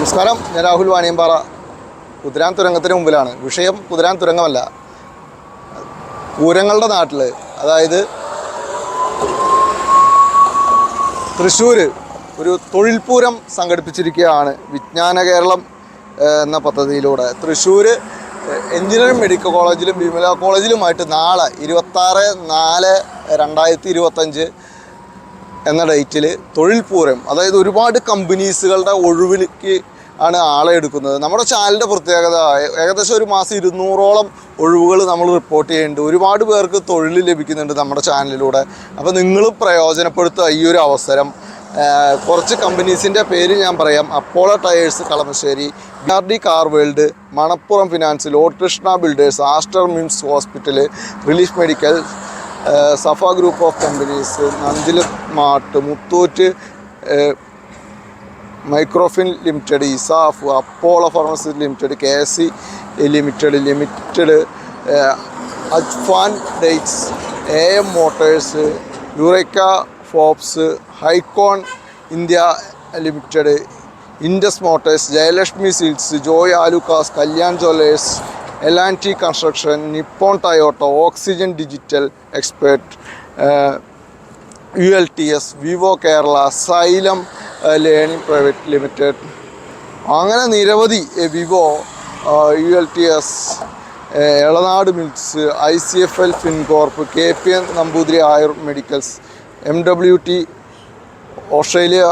നമസ്കാരം. ഞാൻ രാഹുൽ വാണിയമ്പാറ. കുതിരാൻ തുരങ്കത്തിന് മുമ്പിലാണ്. വിഷയം കുതിരാൻ തുരങ്കമല്ല പൂരങ്ങളുടെ നാട്ടിൽ അതായത് തൃശ്ശൂർ ഒരു തൊഴിൽ പൂരം സംഘടിപ്പിച്ചിരിക്കുകയാണ് വിജ്ഞാന കേരളം എന്ന പദ്ധതിയിലൂടെ. തൃശ്ശൂർ എഞ്ചിനീയറിംഗ് മെഡിക്കൽ കോളേജിലും വിമല കോളേജിലുമായിട്ട് നാളെ ഇരുപത്താറ് നാല് രണ്ടായിരത്തി ഇരുപത്തഞ്ച് എന്ന ഡേറ്റിൽ തൊഴിൽ പൂരം അതായത് ഒരുപാട് കമ്പനീസുകളുടെ ഒഴിവിലേക്ക് ആണ് ആളെ എടുക്കുന്നത്. നമ്മുടെ ചാനലിന്റെ പ്രത്യേകത ഏകദേശം ഒരു മാസം ഇരുന്നൂറോളം ഒഴിവുകൾ നമ്മൾ റിപ്പോർട്ട് ചെയ്യുന്നുണ്ട്. ഒരുപാട് പേർക്ക് തൊഴിൽ ലഭിക്കുന്നുണ്ട് നമ്മുടെ ചാനലിലൂടെ. അപ്പോൾ നിങ്ങൾ പ്രയോജനപ്പെടുത്തുക ഈ ഒരു അവസരം. കുറച്ച് കമ്പനീസിന്റെ പേര് ഞാൻ പറയാം. Apollo tyres Kalamassery B R D car world Manappuram finance lord Krishna builders Aster MIMS hospital relief medical Safa group of companies Nandila mart Muthoot microfin limited ESAF Apollo pharmacy limited K S C limited limited Ajfan dates A M motors eureka Forbes Hykon India limited Indus motors Jayalakshmi silks Joy Alukkas Kalyan jewellers T construction Nippon Toyota oxygen digital expert U L T S Vivo Kerala Xylem learning private limited അങ്ങനെ നിരവധി Vivo U L T S Elanad mills I C F L fincorp K P N Namboothiri Ayur medicals M W T Australia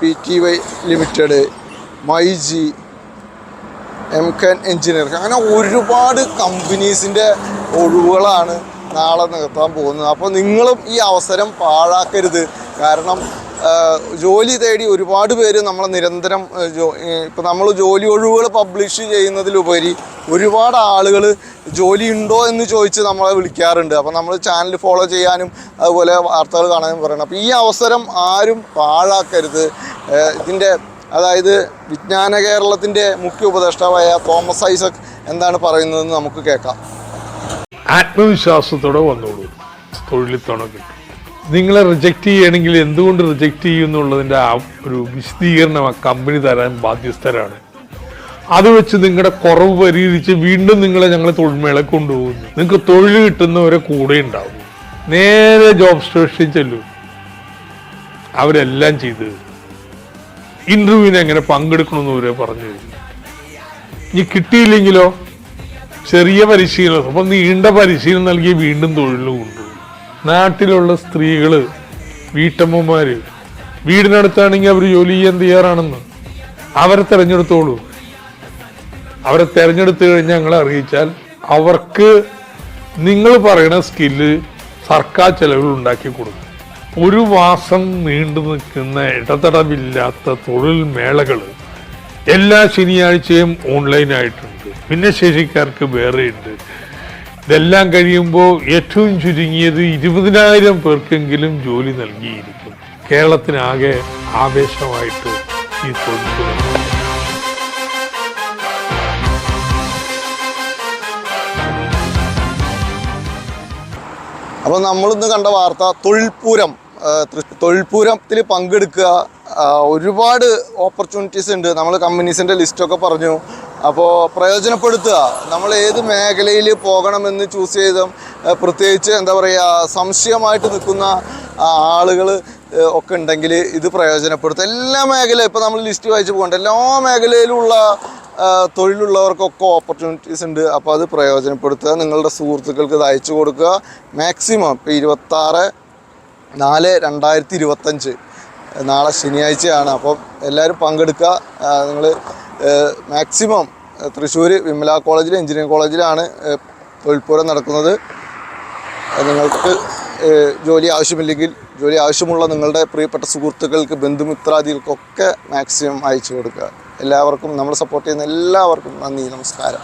P T Y limited myG M Ken engineering അങ്ങനെ ഒരുപാട് കമ്പനീസിന്റെ ഒഴിവുകളാണ് നാളെ നികത്താൻ പോകുന്നത്. അപ്പോൾ നിങ്ങളും ഈ അവസരം പാഴാക്കരുത്. കാരണം ജോലി തേടി ഒരുപാട് പേര് നമ്മൾ നിരന്തരം ഇപ്പം നമ്മൾ ജോലി ഒഴിവുകൾ പബ്ലിഷ് ചെയ്യുന്നതിലുപരി ഒരുപാട് ആളുകൾ ജോലി ഉണ്ടോ എന്ന് ചോദിച്ച് നമ്മളെ വിളിക്കാറുണ്ട്. അപ്പോൾ നമ്മൾ ചാനൽ ഫോളോ ചെയ്യാനും അതുപോലെ വാർത്തകൾ കാണാനും പറയണം. അപ്പോൾ ഈ അവസരം ആരും പാഴാക്കരുത്. ഇതിന്റെ അതായത് വിജ്ഞാന കേരളത്തിന്റെ മുഖ്യ ഉപദേഷ്ടാവായ തോമസ് ഐസക് എന്താണ് പറയുന്നതെന്ന് നമുക്ക് കേൾക്കാം. ആത്മവിശ്വാസത്തോടെ വന്നോളൂ. തൊഴിൽ കിട്ടും. നിങ്ങളെ റിജക്റ്റ് ചെയ്യണമെങ്കിൽ എന്തുകൊണ്ട് റിജക്റ്റ് ചെയ്യും എന്നുള്ളതിന്റെ ആ ഒരു വിശദീകരണം ആ കമ്പനി തരാൻ ബാധ്യസ്ഥരാണ്. അത് വെച്ച് നിങ്ങളുടെ കുറവ് പരിഹരിച്ച് വീണ്ടും നിങ്ങളെ ഞങ്ങൾ തൊഴിൽമേള കൊണ്ടുപോകുന്നു. നിങ്ങൾക്ക് തൊഴിൽ കിട്ടുന്നവരെ കൂടെ ഉണ്ടാവും. നേരെ ജോബ് സ്റ്റേഷനിൽ ചെല്ലും. അവരെല്ലാം ചെയ്തു തരും. ഇന്റർവ്യൂവിന് എങ്ങനെ പങ്കെടുക്കണമെന്ന് വരെ പറഞ്ഞു. കഴിഞ്ഞു ഇനി കിട്ടിയില്ലെങ്കിലോ? ചെറിയ പരിശീലനം. അപ്പൊ നീണ്ട പരിശീലനം നൽകി വീണ്ടും തൊഴിൽ കൊണ്ടു നാട്ടിലുള്ള സ്ത്രീകൾ വീട്ടമ്മമാര് വീടിനടുത്താണെങ്കിൽ അവർ ജോലി ചെയ്യാൻ തയ്യാറാണെന്ന് അവരെ തെരഞ്ഞെടുത്തോളൂ. അവരെ തെരഞ്ഞെടുത്തു കഴിഞ്ഞാൽ ഞങ്ങളെ അറിയിച്ചാൽ അവർക്ക് നിങ്ങൾ പറയുന്ന സ്കില്ല് സർക്കാർ ചെലവിൽ ഉണ്ടാക്കി കൊടുക്കും. ഒരു മാസം നീണ്ടു നിൽക്കുന്ന ഇടതടവില്ലാത്ത തൊഴിൽ മേളകൾ എല്ലാ ശനിയാഴ്ചയും ഓൺലൈനായിട്ടുണ്ട്. ഭിന്നശേഷിക്കാർക്ക് വേറെയുണ്ട്. ഇതെല്ലാം കഴിയുമ്പോൾ ഏറ്റവും ചുരുങ്ങിയത് ഇരുപതിനായിരം പേർക്കെങ്കിലും ജോലി നൽകിയിരിക്കും. കേരളത്തിനാകെ ആവേശമായിട്ട് ഈ തൊഴിൽ. അപ്പോൾ നമ്മളിന്ന് കണ്ട വാർത്ത തൊഴിൽപൂരം. തൊഴിൽപൂരത്തിൽ പങ്കെടുക്കുക. ഒരുപാട് ഓപ്പർച്യൂണിറ്റീസ് ഉണ്ട്. നമ്മൾ കമ്പനീസിന്റെ ലിസ്റ്റൊക്കെ പറഞ്ഞു. അപ്പോൾ പ്രയോജനപ്പെടുത്തുക. നമ്മൾ ഏത് മേഖലയിൽ പോകണമെന്ന് ചൂസ് ചെയ്ത പ്രത്യേകിച്ച് എന്താ പറയുക സംശയമായിട്ട് നിൽക്കുന്ന ആളുകൾ ഒക്കെ ഉണ്ടെങ്കിൽ ഇത് പ്രയോജനപ്പെടുത്തുക. എല്ലാ മേഖലയും ഇപ്പോൾ നമ്മൾ ലിസ്റ്റ് വായിച്ച് പോകണ്ട. എല്ലാ മേഖലയിലുള്ള തൊഴിലുള്ളവർക്കൊക്കെ ഓപ്പർച്യൂണിറ്റീസ് ഉണ്ട്. അപ്പോൾ അത് പ്രയോജനപ്പെടുത്തുക. നിങ്ങളുടെ സുഹൃത്തുക്കൾക്ക് ഇത് അയച്ചു കൊടുക്കുക. മാക്സിമം ഇപ്പോൾ ഇരുപത്താറ് നാല് രണ്ടായിരത്തി ഇരുപത്തഞ്ച് നാളെ ശനിയാഴ്ചയാണ്. അപ്പം എല്ലാവരും പങ്കെടുക്കുക. നിങ്ങൾ മാക്സിമം തൃശ്ശൂർ വിമല കോളേജിൽ എഞ്ചിനീയറിംഗ് കോളേജിലാണ് തൊഴിൽപൂരം നടക്കുന്നത്. നിങ്ങൾക്ക് ജോലി ആവശ്യമില്ലെങ്കിൽ ജോലി ആവശ്യമുള്ള നിങ്ങളുടെ പ്രിയപ്പെട്ട സുഹൃത്തുക്കൾക്ക് ബന്ധുമിത്രാദികൾക്കൊക്കെ മാക്സിമം അയച്ചു കൊടുക്കുക. എല്ലാവർക്കും നമ്മൾ സപ്പോർട്ട് ചെയ്യുന്ന എല്ലാവർക്കും നന്ദി നമസ്കാരം.